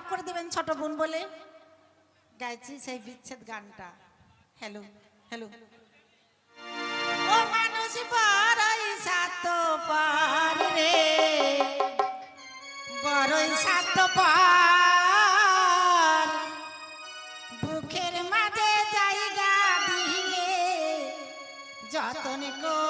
মাফ করে দেবেন ছোট বোন বলে। গাইছি সেই বিচ্ছেদ গানটা। হ্যালো হ্যালো ও মানুষ বড়ই সাত পার রে বড়ই সাত পার। বুকের মাঝে জায়গা দিলে যতন করে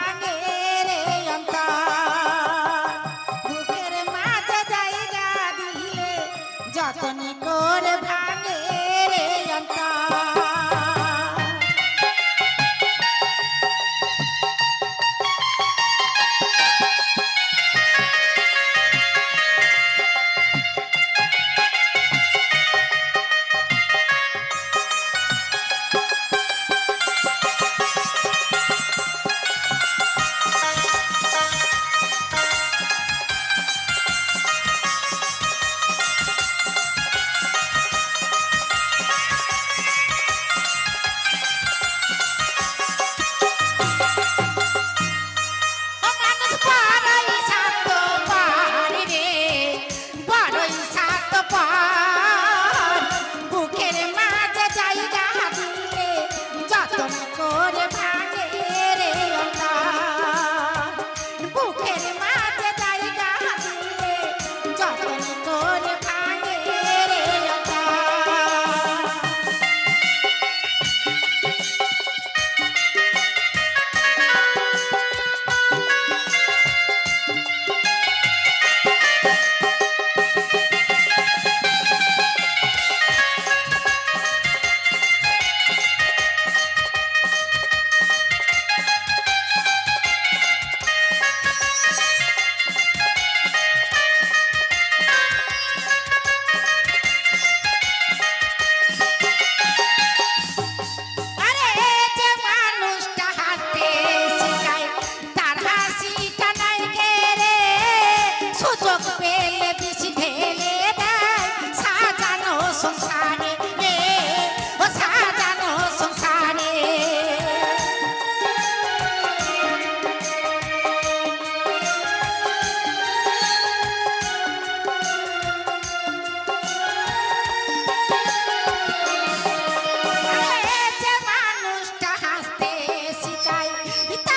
Eita!